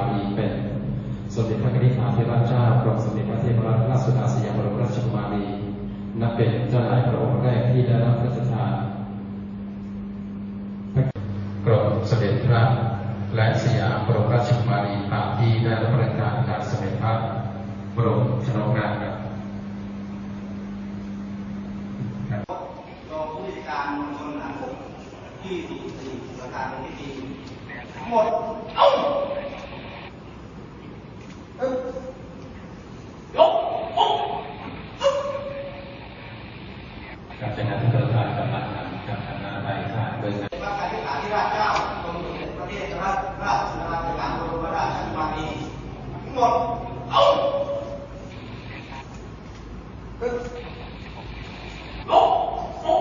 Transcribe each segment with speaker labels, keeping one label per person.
Speaker 1: มารีเป็นสมเด็จพระนิธิาธิราชเจ้ากรมสมเด็จพระเทพรัตนราชสุดาสยามบรมราชกุมารีนับเป็นเจ้านายพระองค์แรกที่ได้รับพระราชทานกรมสมเด็จพระและสยามบรมราชกุมารีตามที่ได้รับพระราชานจากสมเด็จพระบรมชนกนาถครับ
Speaker 2: รองผู้จัดการมณฑลทหารบกที่44ประธานในพิธีหมดเอ้าเอ้ยยกโอ้
Speaker 1: การจัดงานที่ประการกำลังนำการทำงานในทางเดิน
Speaker 2: พระการที่ราชเจ้ากรมสมเด็จพระเทศราชราชสุราสยามบรมราชกุมารีทั้งหมดเอ้าเอ้ยยกโอ้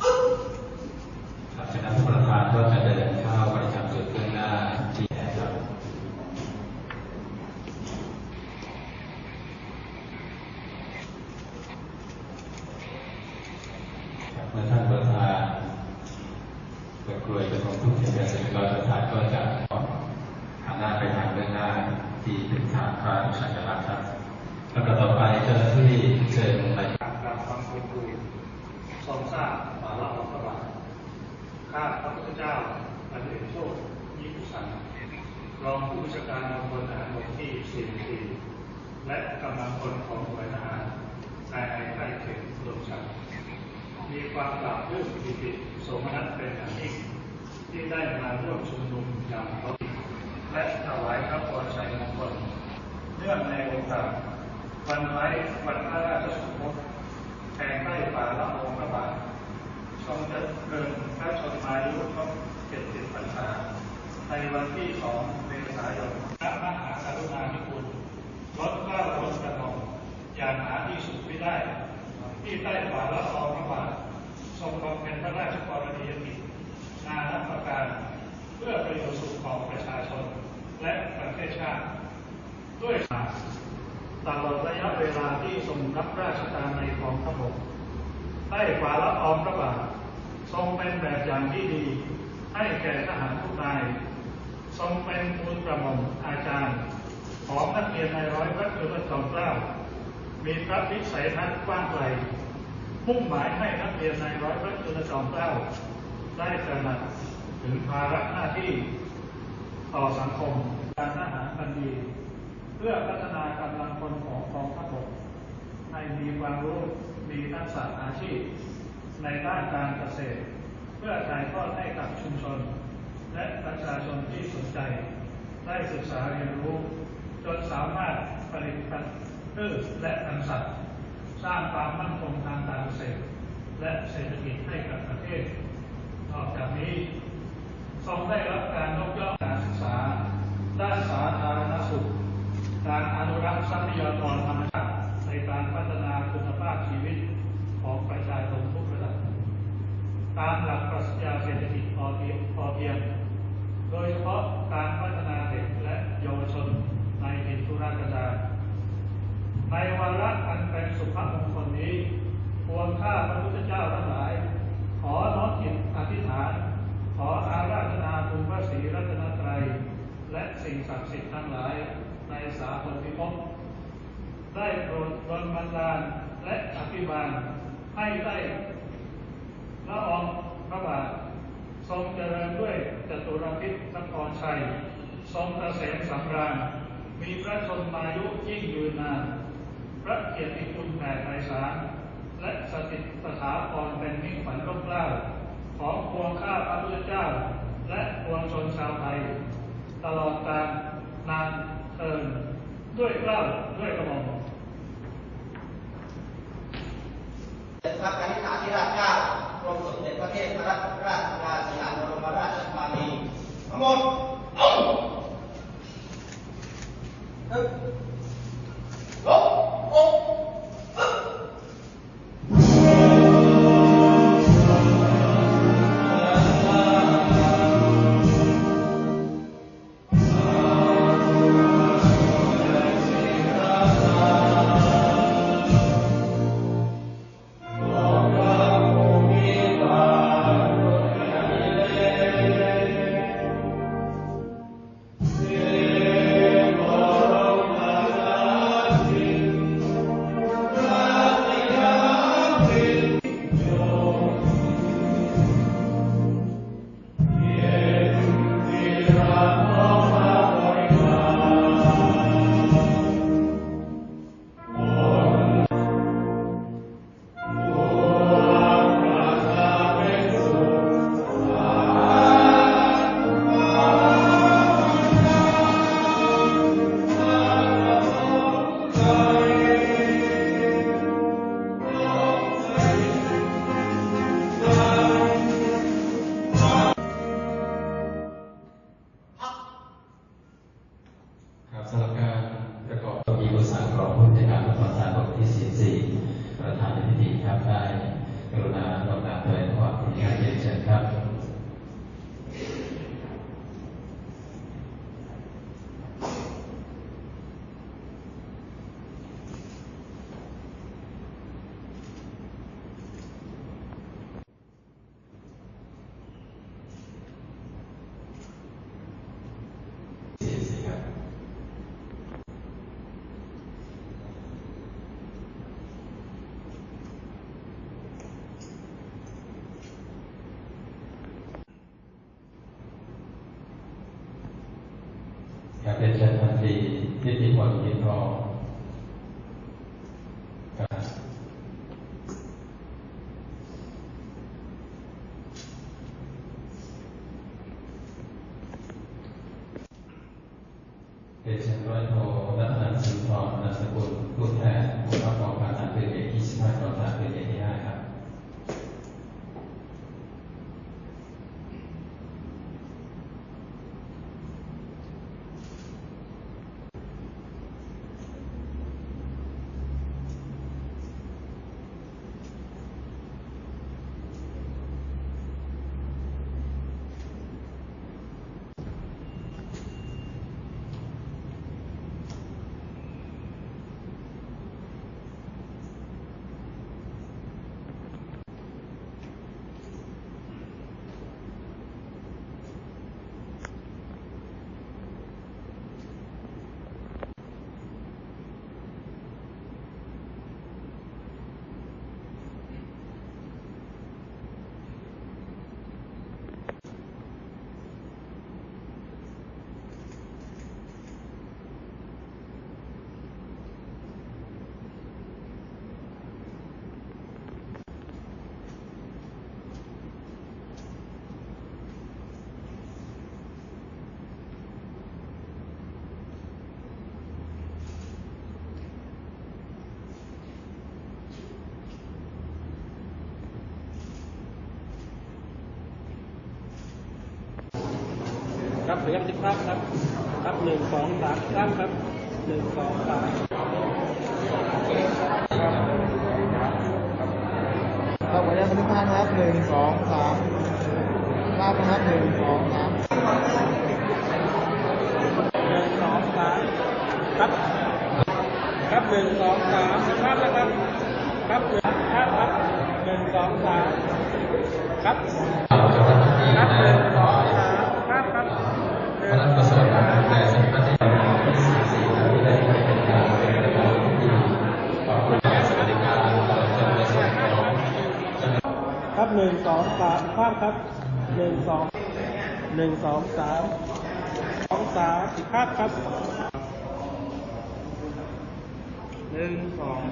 Speaker 2: เอ้ย
Speaker 1: ครับจากนั้นท่านประธานก็จะเดินเข้าประจำจุดเบื้องหน้าที่แอร์ครับ ครับ เมื่อท่านประธานเปิดกลวยเป็นของผู้เขียนแบบเสร็จแล้วประธานก็จะหันหน้าไปทางเบื้องหน้าที่เป็นทางพระสัญลักษณ์ครับแลำดับต่อไปเจ้าหน้าที่เชิญไป
Speaker 3: การาบฟังครูทรงทราบฝ่าละอองพระบาทข้าพระพุทธเจ้าพันเอกโชคยิ่งสันรองผู้บัญชาการมณฑลทหารบกที่44และกำลังพลของหน่วยทหารนายไอไทยเขตรวมชัน มีความปราบปลื้มปิติสมนัสเป็นอย่างยิ่งที่ได้มาร่วมชุมนุมอย่างเขาและถวายพระพรชัยมงคลเนื่องในโอกาสวันไว้วันพระราชสมภพแห่งใต้ฝ่าละองพระบาททรงเจริญพระชนมายุครบ70พรรษาในวันที่ 2 เมษายนพระมหากรุณาธิคุณลดกล้าลดกระหม่อมอย่างหาที่สุดไม่ได้ ที่ใต้ฝ่าละองพระบาท ทรงบำเพ็ญพระราชกรณียกิจนานับประการเพื่อประโยชน์สุขของประชาชน และประเทศชาติ ด้วยสารตลอดระยะเวลาที่ทรงรับราชการในกองทัพบกใต้ฝ่าละอองพระบาททรงเป็นแบบอย่างที่ดี ให้แก่ทหารทุกนาย ทรงเป็นมูลกระม่อาจารย์ ของนักเรียนในร้อยพระจุลจอมเกล้ามีพระวิสัยทัศน์กว้างไกล มุ่งหมายให้นักเรียนในร้อยพระจุลจอมเกล้าได้ตระหนักถึงภาระหน้าที่ต่อสังคม การทหารบันดีเพื่อพัฒนากำลังคนของกองทัพบกให้มีความรู้มีทักษะอาชีพ ในด้านการเกษตร เพื่อถ่ายทอดให้กับชุมชน และประชาชนที่สนใจ ได้ศึกษาเรียนรู้ จนสามารถผลิตพันธุ์พืชและพันธุ์สัตว์ สร้างความมั่นคงทาง เศรษฐกิจให้กับประเทศ นอกจากนี้ทรงได้รับการยกย่องการศึกษา ด้านสาธารณสุข การอนุรักษ์ทรัพยากรธรรมชาติในการพัฒนาคุณภาพชีวิตของประชาชนทุกระดับ ตามหลักปรัชญาเศรษฐกิจพอเพียงพอเพียง โดยเฉพาะการพัฒนาเด็กและเยาวชนในถิ่นทุรกันดารในวาระอันเป็นสุภมงคลนี้ ควรข้าพระพุทธเจ้าทั้งหลาย ขอน้อมจิตอธิษฐาน ขออาราธนาคุณพระศรีรัตนตรัย และสิ่งศักดิ์สิทธิ์ทั้งหลายในสากลพิภพได้โปรดดลบันดาลและอภิบาลให้ได้ละอองพระบาททรงเจริญด้วยจตุรพิษนครชัย ทรงเกษมสำราญ มีพระชนมายุยิ่งยืนนาน พระเกียรติคุณแผ่ไพศาล และสถิตสถาพรเป็นมิ่งขวัญร่มเกล้าของปวงข้าพระพุทธเจ้า และปวงชนชาวไทย ตลอดการนานเทินด้วยเกล้าด้วยกระหม่อม
Speaker 2: เป็นพระคาธิการที่ราชเจ้ากรมสมเด็จพระเทพรัตนราชสุดาสยามบรมราชกุมารีทั้งหมดเอ้าเเป็
Speaker 1: นเชิญทันทีนิติพลยินทองครับเป็นเชิญร้อยโทรัตนันท์สุนทรนามสกุลผู้แทนผู้รับรองการฐานเป็นเอก25กองฐานเป็นเอกที่5ครับ
Speaker 4: ครับเหลือสิบภาพครับครับหนึ่งสองสามตั้งครับหนึ่งสองสาม
Speaker 5: เราขออนุญาตบันทึกภาพครับหนึ่งสองสามภาพนะครับหนึ่งสองสาม
Speaker 4: หนึ่งสองสามครับครับหนึ่งสองสามภาพนะครับครับหนึ่งภาพครับหนึ่งสองสามครับครับหนึ่ง องสามภามครับหนึ่งสองหนึ่งสองสามสองสามภามครับหนึ่งสอง